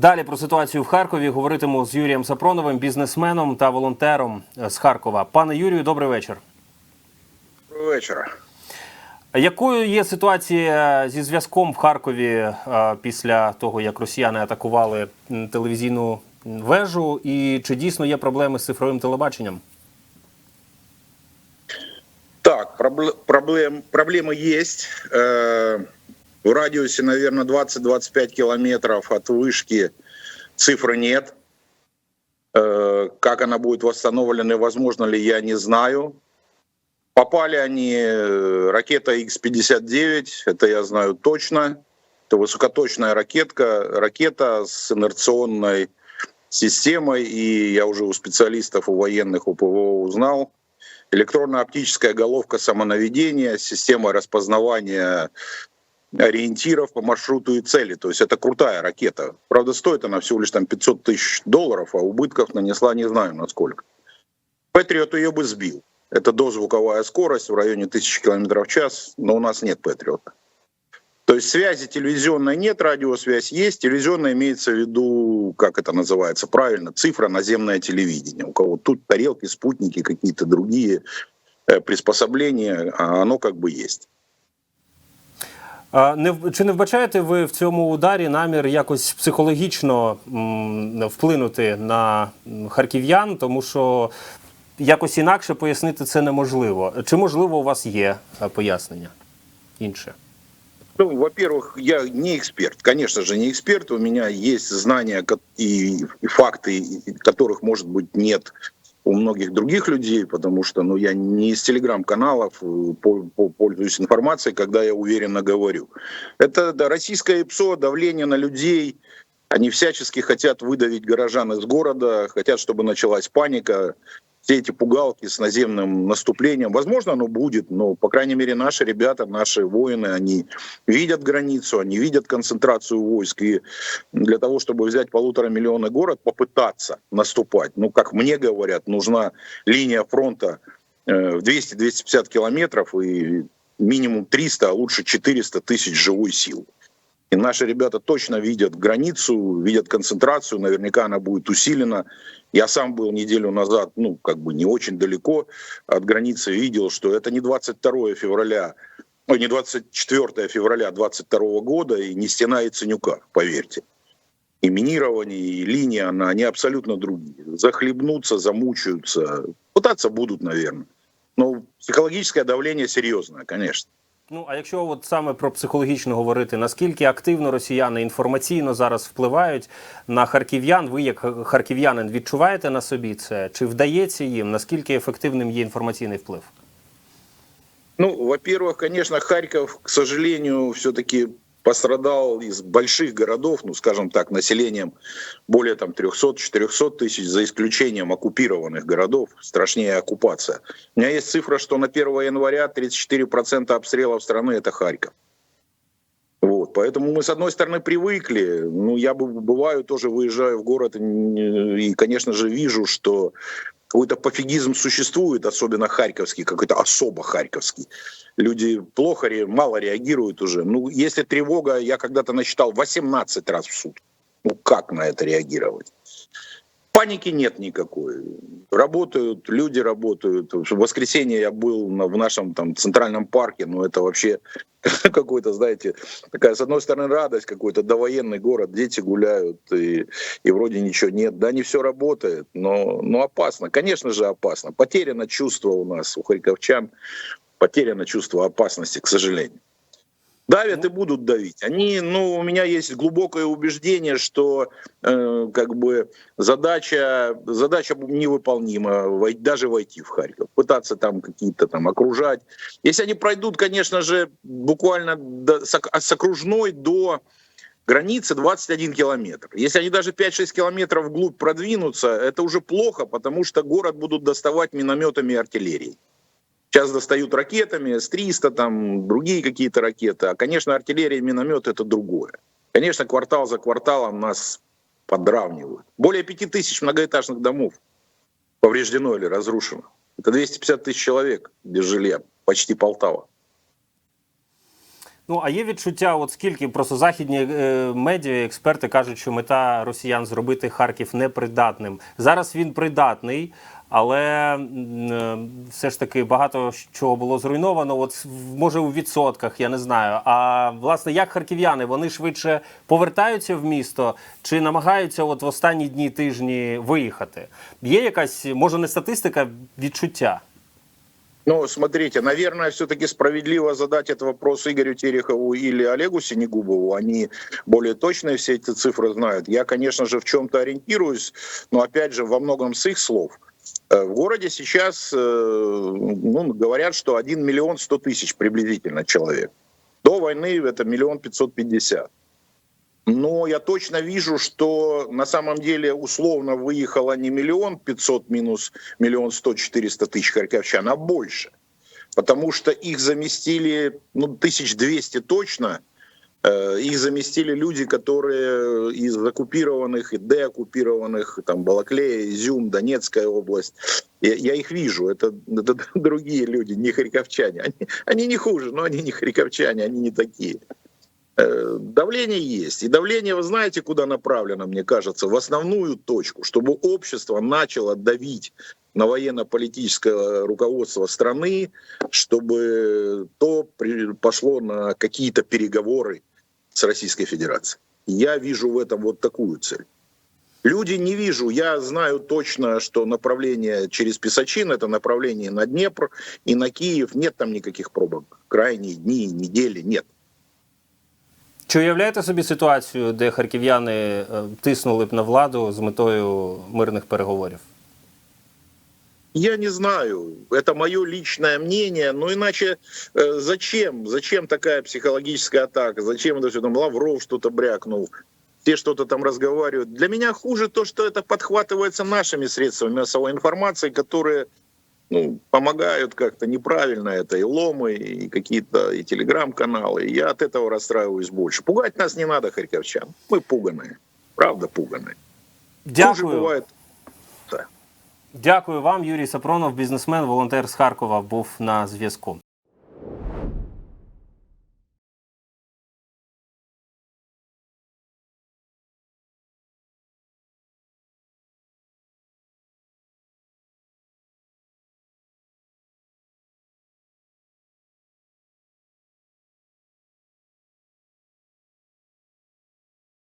Далі про ситуацію в Харкові говоритиму з Юрієм Сапроновим, бізнесменом та волонтером е, з Харкова. Пане Юрію, добрий вечір. Доброго вечора. Якою є ситуація зі зв'язком в Харкові е, після того, як росіяни атакували телевізійну вежу, і чи дійсно є проблеми з цифровим телебаченням? Так, проблем, проблем, проблемы есть. Э, в радиусе, наверное, 20-25 километров от вышки цифры нет. Э, как она будет восстановлена и возможно ли, я не знаю. Попали они, э, ракета X-59, это я знаю точно. Это высокоточная ракетка, ракета с инерционной системой, и я уже у специалистов, у военных, у ПВО узнал, электронно-оптическая головка самонаведения, система распознавания ориентиров по маршруту и цели. То есть это крутая ракета. Правда, стоит она всего лишь там 500 тысяч долларов, а убытков нанесла не знаю насколько. Патриот ее бы сбил. Это дозвуковая скорость в районе 1000 км в час, но у нас нет Патриота. То есть связи телевизионной нет, радиосвязь есть. Телевизионная имеется в виду, как это называется правильно, цифра наземное телевидение. У кого тут тарелки, спутники, какие-то другие э, приспособления, а оно как бы есть. А Не в- чи не вбачаєте ви в цьому ударі намір якось психологічно м, вплинути на м, харків'ян, тому що якось інакше пояснити це неможливо. Чи можливо у вас є е, пояснення інше? Ну, во-первых, я не эксперт, конечно же, не эксперт. У меня есть знания ко- и, и факты, и- которых, может быть, нет у многих других людей, потому что ну, я не из телеграм-каналов э, по- по- пользуюсь информацией, когда я уверенно говорю. Это да, российское ПСО, давление на людей. Они всячески хотят выдавить горожан из города, хотят, чтобы началась паника. Все эти пугалки с наземным наступлением, возможно, оно будет, но, по крайней мере, наши ребята, наши воины, они видят границу, они видят концентрацию войск. И для того, чтобы взять полутора миллиона город, попытаться наступать, ну, как мне говорят, нужна линия фронта э, в 200-250 километров и минимум 300, а лучше 400 тысяч живой силы. И наши ребята точно видят границу, видят концентрацию, наверняка она будет усилена. Я сам был неделю назад, ну, как бы не очень далеко от границы, видел, что это не 22 февраля, ой, не 24 февраля 22 года и не стена Яценюка, поверьте. И минирование, и линия, она, они абсолютно другие. Захлебнутся, замучаются, пытаться будут, наверное. Но психологическое давление серьезное, конечно. Ну а якщо от саме про психологічно говорити, наскільки активно росіяни інформаційно зараз впливають на харків'ян? Ви як харків'янин відчуваєте на собі це? Чи вдається їм? Наскільки ефективним є інформаційний вплив? Ну, во-первых, конечно, Харьков, к сожалению, все-таки пострадал из больших городов, ну, скажем так, населением более там 300-400 тысяч, за исключением оккупированных городов, страшнее оккупация. У меня есть цифра, что на 1 января 34% обстрелов страны — это Харьков. Вот, поэтому мы, с одной стороны, привыкли. Ну, я бы бываю, тоже выезжаю в город и, конечно же, вижу, что какой-то пофигизм существует, особенно харьковский, какой-то особо харьковский. Люди плохо, мало реагируют уже. Ну, если тревога, я когда-то насчитал 18 раз в сутки. Ну, как на это реагировать? Паники нет никакой. Работают, люди работают. В воскресенье я был в нашем там центральном парке, ну это вообще какой-то, знаете, такая, с одной стороны, радость какой-то, довоенный город, дети гуляют, и, и вроде ничего нет. Да, не все работает, но, но опасно. Конечно же, опасно. Потеряно чувство у нас, у харьковчан, потеряно чувство опасности, к сожалению. Давят и будут давить. Они, ну, у меня есть глубокое убеждение, что э, как бы задача, задача невыполнима, даже войти в Харьков, пытаться там какие-то там окружать. Если они пройдут, конечно же, буквально до- с окружной до границы 21 километр. Если они даже 5-6 километров вглубь продвинутся, это уже плохо, потому что город будут доставать минометами и артиллерией. Сейчас достают ракетами, С-300, там другие какие-то ракеты. А, конечно, артиллерия и миномет это другое. Конечно, квартал за кварталом нас подравнивают. Более 5000 многоэтажных домов повреждено или разрушено. Это 250 тысяч человек без жилья, почти Полтава. Ну а є відчуття, от скільки просто західні е, медіа, експерти кажуть, що мета росіян зробити Харків непридатним. Зараз він придатний, але м, е, все ж таки багато чого було зруйновано. От в- може у відсотках, я не знаю. А власне, як харків'яни, вони швидше повертаються в місто чи намагаються от в останні дні тижні виїхати? Є якась, може, не статистика, відчуття? Ну, смотрите, наверное, все-таки справедливо задать этот вопрос Игорю Терехову или Олегу Синегубову. Они более точные все эти цифры знают. Я, конечно же, в чем-то ориентируюсь, но, опять же, во многом с их слов. Э, В городе сейчас э, ну, говорят, что 1 миллион 100 тысяч приблизительно человек. До войны это миллион пятьсот пятьдесят. Но я точно вижу, что на самом деле условно выехало не миллион пятьсот минус миллион сто четыреста тысяч харьковчан, а больше. Потому что их заместили, ну, тысяч двести точно, их заместили люди, которые из оккупированных и деоккупированных, там, Балаклея, Изюм, Донецкая область. Я, я их вижу, это, это другие люди, не харьковчане. Они, они не хуже, но они не харьковчане, они не такие. Э, Давление есть. И давление, вы знаете, куда направлено, мне кажется, в основную точку, чтобы общество начало давить на военно-политическое руководство страны, чтобы то пошло на какие-то переговоры с Российской Федерацией. Я вижу в этом вот такую цель. Люди не вижу. Я знаю точно, что направление через Песочин это направление на Днепр и на Киев. Нет там никаких пробок. Крайние дни, недели нет. Чи уявляєте собі ситуацію, де харків'яни е, тиснули б на владу з метою мирних переговорів? Я не знаю, это мое личное мнение, но иначе э, зачем? Зачем такая психологическая атака? Зачем это все? Там Лавров что-то брякнул, те что-то там разговаривают. Для меня хуже то, что это подхватывается нашими средствами массовой информации, которые ну, помогают как-то неправильно это и ломы, и какие-то и телеграм-каналы. Я от этого расстраиваюсь больше. Пугать нас не надо, харьковчан. Мы пуганые. Правда пуганые. Хуже Дякую. бывает Дякую вам, Юрій Сапронов, бізнесмен, волонтер з Харкова, був на зв'язку.